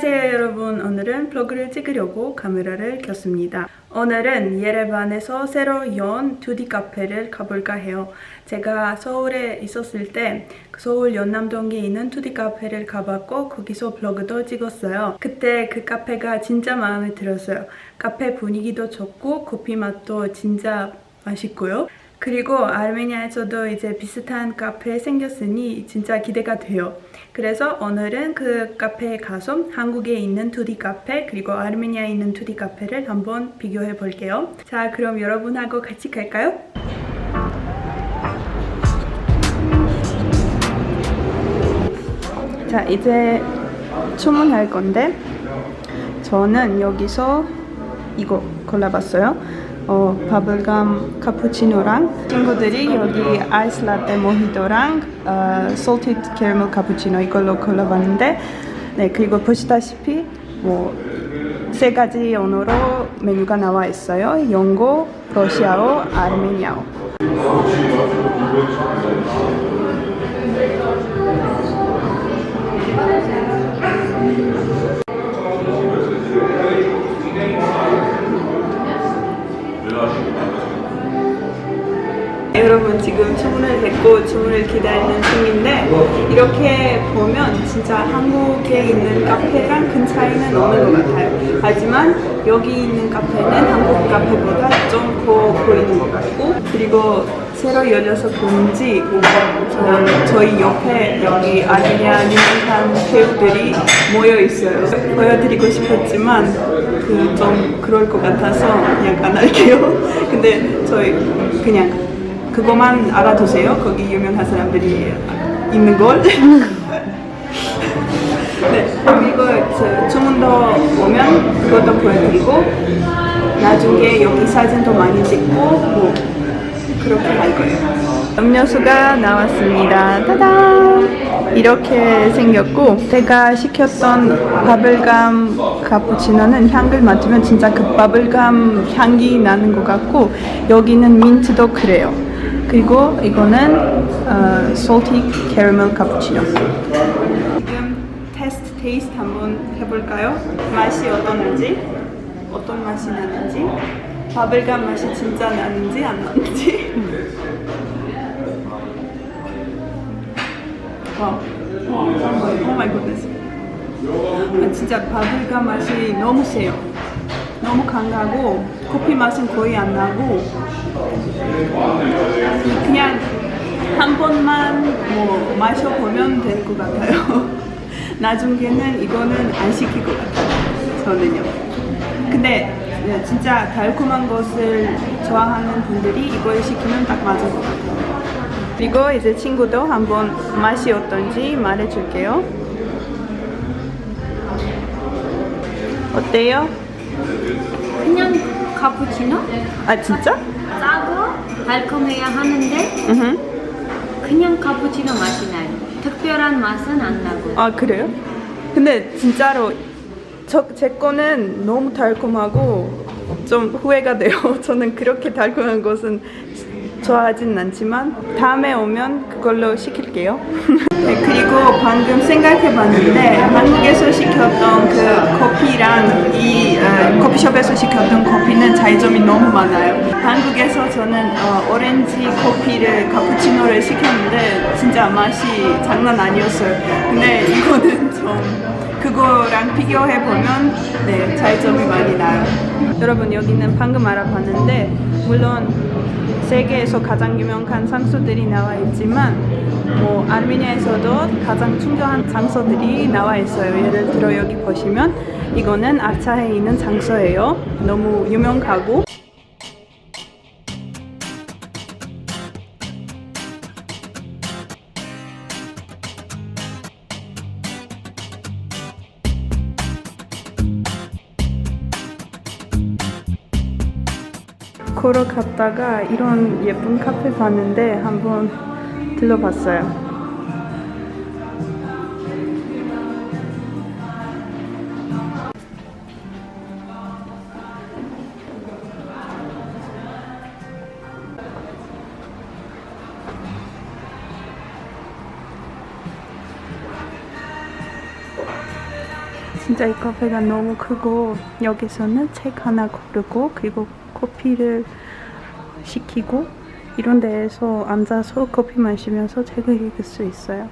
안녕하세요 여러분. 오늘은 블로그를 찍으려고 카메라를 켰습니다. 오늘은 예레반에서 새로 연 2D 카페를 가볼까 해요. 제가 서울에 있었을 때그 서울 연남동에 있는 2D 카페를 가봤고 거기서 블로그도 찍었어요. 그때 그 카페가 진짜 마음에 들었어요. 카페 분위기도 좋고 커피 맛도 진짜 맛있고요 그리고 아르메니아에서도 이제 비슷한 카페 생겼으니 진짜 기대가 돼요. 그래서 오늘은 그 카페에 가서 한국에 있는 2D 카페 그리고 아르메니아에 있는 2D 카페를 한번 비교해 볼게요. 자, 그럼 여러분하고 같이 갈까요? 자, 이제 주문할 건데 저는 여기서 이거 골라봤어요. 어, 바블감 카푸치노랑 친구들이 여기 아이스 라떼 모히또랑 어, 솔티드 캐러멜 카푸치노 이걸로 골라봤는데 네 그리고 보시다시피 뭐 세 가지 언어로 메뉴가 나와 있어요. 영어, 러시아어, 아르메니아어. 여러분 지금 주문을 했고 주문을 기다리는 중인데 이렇게 보면 진짜 한국에 있는 카페랑 큰 차이는 없는 것 같아요. 하지만 여기 있는 카페는 한국 카페보다 좀커 보이는 것 같고 그리고 새로 열려서 저, 저희 옆에 여기 아르메니아 유명한 배우들이 모여 있어요. 보여드리고 싶었지만 그 좀 그럴 것 같아서 그냥 안 할게요. 근데 저희 그냥 그거만 알아두세요. 거기 유명한 사람들이 있는 걸. 네, 그리고 저 주문도 오면 그것도 보여드리고 나중에 여기 사진도 많이 찍고 뭐 그렇게 할 거예요. 음료수가 나왔습니다. 따단! 이렇게 생겼고 제가 시켰던 바블감 카푸치노는 향을 맡으면 진짜 그 바블감 향기 나는 것 같고 여기는 민트도 그래요. 그리고 이거는 어, salty caramel cappuccino. 지금 테스트 테이스트 한번 해볼까요? 맛이 어떠는지, 어떤 맛이 나는지, 바블감 맛이 진짜 나는지 안 나는지. 와, 오 마이 굿네스. 아, 진짜 바블감 맛이 너무 세요. 너무 강하고 커피 맛은 거의 안 나고 그냥 한 번만 뭐 마셔보면 될 것 같아요. 나중에는 이거는 안 시킬 것 같아요. 저는요. 근데 네, 진짜 달콤한 것을 좋아하는 분들이 이걸 시키면 딱 맞을 것 같아요. 그리고 이제 친구도 한번 맛이 어떤지 말해줄게요. 어때요? 카푸치노? 아 진짜? 짜고 달콤해야 하는데 음. 그냥 카푸치노 맛이 나요. 특별한 맛은 안 나고. 아 그래요? 근데 진짜로 저, 제 거는 너무 달콤하고 좀 후회가 돼요. 저는 그렇게 달콤한 것은 좋아하진 않지만 다음에 오면 그걸로 시킬게요. 네, 그리고 방금 생각해봤는데 한국에서 시켰던 그 커피랑 이 어, 커피숍에서 시켰던 커피는 차이점이 너무 많아요. 한국에서 저는 어, 오렌지 커피를 카푸치노를 시켰는데 진짜 맛이 장난 아니었어요. 근데 이거는 좀 그거랑 비교해 보면 네 차이점이 많이 나요. 여러분 여기는 방금 알아봤는데 물론 세계에서 가장 유명한 장소들이 나와 있지만 뭐 아르메니아에서도 가장 중요한 장소들이 나와 있어요. 예를 들어 여기 보시면 이거는 아차에 있는 장소예요. 너무 유명하고 걸어갔다가 이런 예쁜 카페 봤는데 한번 들러봤어요. 진짜 이 카페가 너무 크고 여기서는 책 하나 고르고 그리고 커피를 시키고 이런 데에서 앉아서 커피 마시면서 책을 읽을 수 있어요.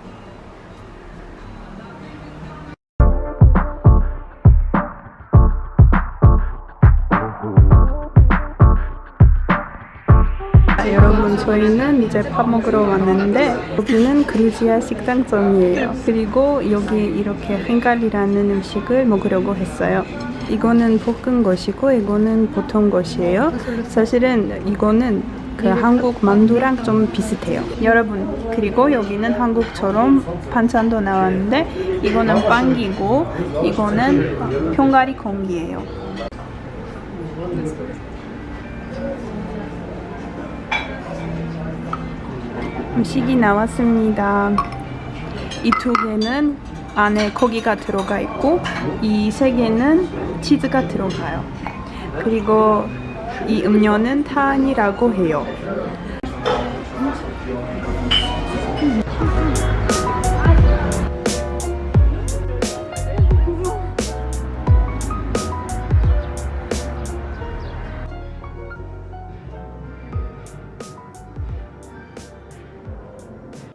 아, 여러분 저희는 이제 밥 먹으러 왔는데 여기는 그루지아 식당점이에요. 그리고 여기 이렇게 헨갈이라는 음식을 먹으려고 했어요. 이거는 볶은 것이고 이거는 보통 것이에요. 사실은 이거는 그 한국 만두랑 좀 비슷해요. 여러분 그리고 여기는 한국처럼 반찬도 나왔는데 이거는 빵기고 이거는 평가리 공기예요. 음식이 나왔습니다. 이 두 개는 안에 고기가 들어가 있고 이 세 개는 치즈가 들어가요. 그리고 이 음료는 탄이라고 해요.